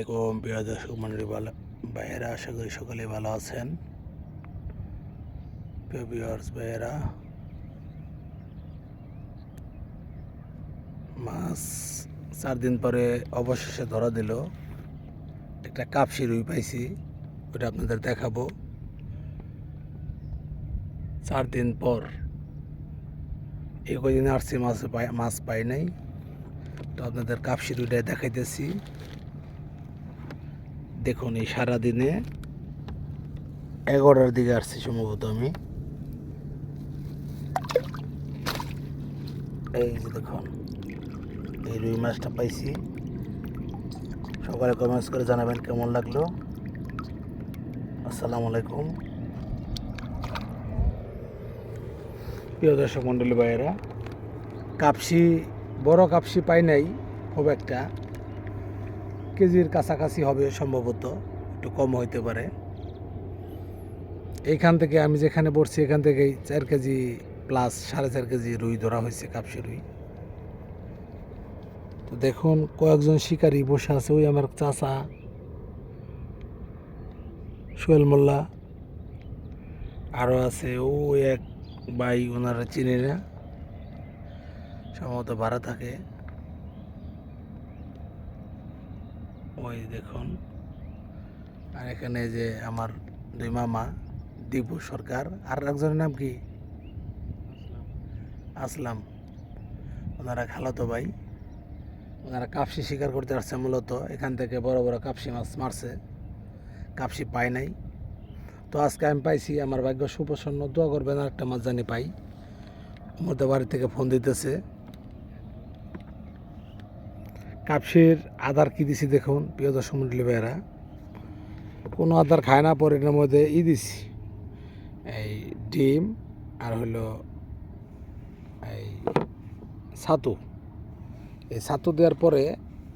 এরকম প্রিয় দর্শক ভাইয়েরা, আশা করি সকলে ভালো আছেন। প্রিয় ভাইয়েরা চার দিন পরে অবশেষে ধরা দিল। একটা কাপসি রুই পাইছি, ওটা আপনাদের দেখাবো। চার দিন পর এই কদিন আসছি মাছ পাই মাছ পাই নাই। তো আপনাদের কাপসি রুইটা দেখাইতেছি। দেখুন এই সারাদিনে এগারোটার দিকে আসছি সম্ভবত আমি। এই যে দেখুন এই রুই মাছটা পাইছি। সকালে কমেন্টস করে জানাবেন কেমন লাগল। আসসালামু আলাইকুম। প্রিয় দর্শক মণ্ডলী ভাইয়েরা কাপসি বড় কাপসি পাই নাই খুব একটা। কেজির কাছাকাছি হবে সম্ভবত, একটু কম হইতে পারে। এইখান থেকে আমি যেখানে পড়ছি, এখান থেকেই চার কেজি প্লাস সাড়ে চার কেজি রুই ধরা হয়েছে, কাপসি রুই। তো দেখুন, কয়েকজন শিকারী বসে আছে, ওই আমার চাচা, সোহেল মোল্লা। আরও আছে ও এক ভাই, ওনারা চিনি না, সম্ভবত ভাড়া থাকে। ওই দেখুন। আর এখানে যে আমার দুই মামা, দীপু সরকার, আর একজনের নাম কি? আসলাম। ওনারা খালাতো ভাই। ওনারা কাপসি শিকার করতে আসছে মূলত। এখান থেকে বড় বড় কাপসি মাছ মারছে। কাপসি পায় নাই। তো আজকে আমি পাইছি, আমার ভাগ্য সুপ্রসন্ন। দোয়া করবেন আর একটা মাছ জানি পাই। মধ্যে বাড়ি থেকে ফোন দিতেছে। কাপসির আধার কি দিছি দেখুন, প্রিয় দর্শক মন্ডলী ভাইয়েরা। কোনো আধার খায় না পরে মধ্যে ই দিছি। এই ডিম আর হলো এই ছাতু। এই ছাতু দেওয়ার পরে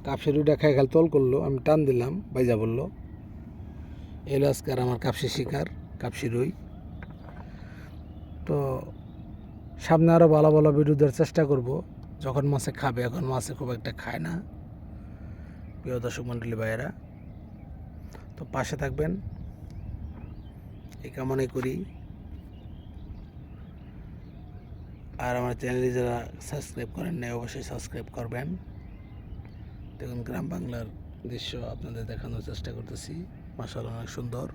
কাপসি রুইটা খাই খালি তল করল, আমি টান দিলাম, বাইজা বলল। এলো আজকের আমার কাপসি শিকার কাপসি রুই। তো সামনে আরও ভালো ভালো ভিডিও দেওয়ার চেষ্টা করব। যখন মাছে খাবে, এখন মাছে খুব একটা খায় না। প্রিয় দর্শক মণ্ডলী ভাইয়েরা, তো পাশে থাকবেন। এই কামনাই করি। আর আমার চ্যানেলে যারা সাবস্ক্রাইব করেন নাই, অবশ্যই সাবস্ক্রাইব করবেন। দেখুন, গ্রাম বাংলার দৃশ্য আপনাদের দেখানোর চেষ্টা করতেছি। মাসাল অনেক সুন্দর।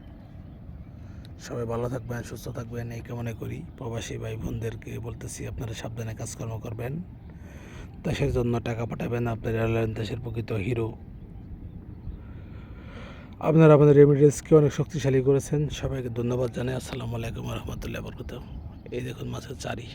সবাই ভালো থাকবেন, সুস্থ থাকবেন, এই কামনা করি। প্রবাসী ভাই বোনদেরকে বলতেছি, আপনারা সাবধানে কাজকর্ম করবেন। দেশের জন্য টাকা পাঠাবেন, আপনার এয়ারলাইন দেশের প্রকৃত হিরো। আপনারা আমাদের রেমিডেন্সকে অনেক শক্তিশালী করেছেন। সবাইকে ধন্যবাদ জানাই। আসসালামু আলাইকুম রহমতুল্লাহ বরকত এই দেখুন মাছের চারি।